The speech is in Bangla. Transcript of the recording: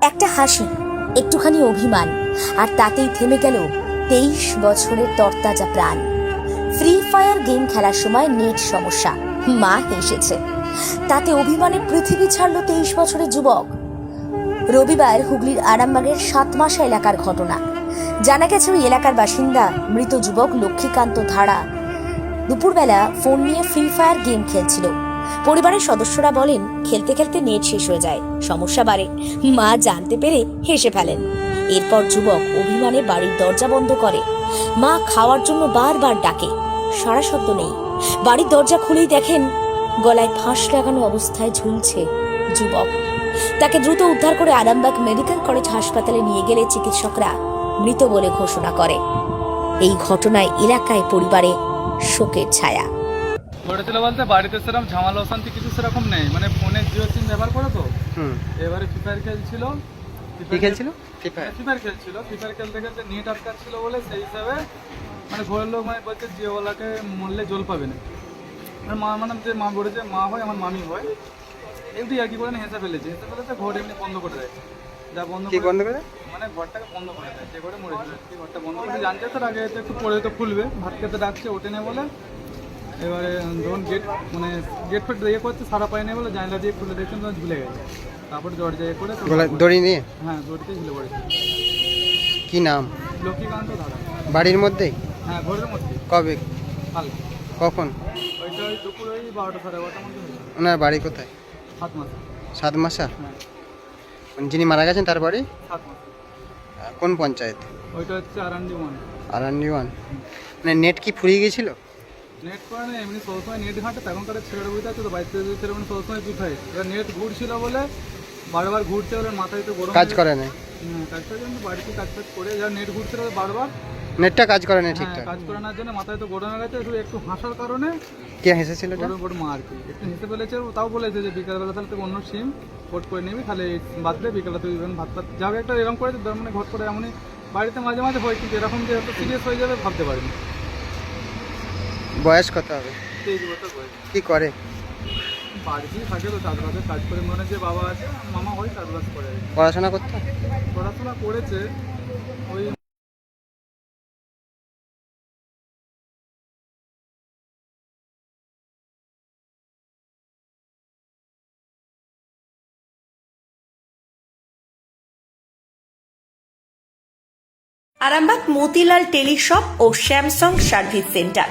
একটা হাসি, একটুখানি অভিমান, আর তাতেই থেমে গেল তেইশ বছরের তরতাজা প্রাণ। ফ্রি ফায়ার গেম খেলার সময় নেট সমস্যা, মা হেসেছে। তাতে অভিমানে পৃথিবী ছাড়ল তেইশ বছরের যুবক। রবিবার হুগলির আরামবাগের সাত সাতমাসা এলাকার ঘটনা। জানা গেছে ওই এলাকার বাসিন্দা, মৃত যুবক লক্ষ্মীকান্ত ধারা। দুপুরবেলা ফোন নিয়ে ফ্রি ফায়ার গেম খেলছিল। পরিবারের সদস্যরা বলেন, খেলতে খেলতে নেট শেষ হয়ে যায়, সমস্যা বাড়ে। মা জানতে পেরে হেসে ফেলেন। এরপর যুবক অভিমানে বাড়ির দরজা বন্ধ করে। মা খাওয়ার জন্য বারবার ডাকে সারা শব্দ নেই। বাড়ির দরজা খুলেই দেখেন, গলায় ফাঁস লাগানো অবস্থায় ঝুলছে যুবক। তাকে দ্রুত উদ্ধার করে আরামবাগ মেডিকেল কলেজ হাসপাতালে নিয়ে গেলে চিকিৎসকরা মৃত বলে ঘোষণা করে। এই ঘটনায় এলাকায় পরিবারে শোকের ছায়া। ঘটেছিল বলতে বাড়িতে সেরকম ঝামেলা অশান্তি কিছু সেরকম নেই। মানে ফোনে জিও সিম ব্যবহার করে তো? এবারে ফ্রি ফায়ার খেলছিল। কি খেলছিল? ফ্রি ফায়ার ফ্রি ফায়ার খেলছিল। ফ্রি ফায়ার খেলতে খেলতে নেট আটকাচ্ছিল বলে সেই হিসাবে মানে ঘরের লোক মানে বলছে জিওওয়ালাকে মরলে জল পাবে না। মানে মা মানে যে মা বলেছে মা হয় আমার মামি হয়। এমনি আর কি করে হেসে ফেলেছে। হেসে ফেলেছে ঘর এমনি বন্ধ করে দেয়। যা বন্ধ কি করে বন্ধ করে? মানে ঘরটাকে বন্ধ করে দেয়। যে ঘরে মরেছিল আর ঘরটা বন্ধ করে জানতে তার আগে তো একটু পরে তো খুলবে। ভাত খেতে ডাকছে ওঠে না বলে। এবারে যখন গেট মানে গেট ফেট ইয়ে করছে সারা পায় পায়নি বলে জানলা দিয়ে খুলে দেখছেন তখন ঝুলে গেছে। তারপর দরজা ইয়ে করে দড়ি নিয়ে? হ্যাঁ দড়িতে ঝুলে পড়েছে। কি নাম? লক্ষ্মীকান্ত ধারা। বাড়ির মধ্যে? হ্যাঁ ঘরের মধ্যে। কবে? কাল। কখন? ওইটা ওই দুপুর ওই বারোটা সাড়ে বারোটার মধ্যে ওনার বাড়ি কোথায়? সাত মাস। সাত মাসা? হ্যাঁ। মানে যিনি মারা গেছেন তার বাড়ি? সাত মাস। কোন পঞ্চায়েত? ওইটা হচ্ছে আরান্ডি ওয়ান আরান্ডি ওয়ান মানে নেট কি ফুরিয়ে গেছিল নেট করে না এমনি সবসময় নেট ঘাটে ছেলেটা বুঝতে আছে তো বাইরে থেকে ছেলে মানে সবসময় পিঠায় এবার নেট ঘুরছিল বলে বারবার ঘুরছে বলে মাথায় তো গরম কাজ করে না। কাজ করে কিন্তু বাড়িতে কাজ টাজ করে যা নেট ঘুরছিল বারবার নেটটা কাজ করে না হ্যাঁ, ঠিকঠাক। কাজ করে না জন্য মাথায় তো গরম হয়ে গেছে শুধু একটু হাসার কারণে কে হেসেছিল বড় মা আর কি একটু হেসে ফেলেছে তাও বলেছে যে বিকালবেলা তাহলে তুই অন্য সিম পোর্ট করে নিবি তাহলে বাদ দে বিকালে তুই ইভেন ভাত ভাত যাবে একটা এরকম করে মানে ঘট করে এমনই বাড়িতে মাঝে মাঝে হয় কিন্তু এরকম যে এত সিরিয়াস হয়ে যাবে ভাবতে পারিনি। বয়স কত হবে? তেইশ বছর বয়স। কি করে? বাড়িতেই থাকে তো চাষবাসের কাজ করে। মনে যে বাবা আছে মামা হয় চাষবাস করে। পড়াশোনা করতে? পড়াশোনা করেছে। ওই আরামবাগ মতিলাল টেলিশপ ও স্যামসাং সার্ভিস সেন্টার।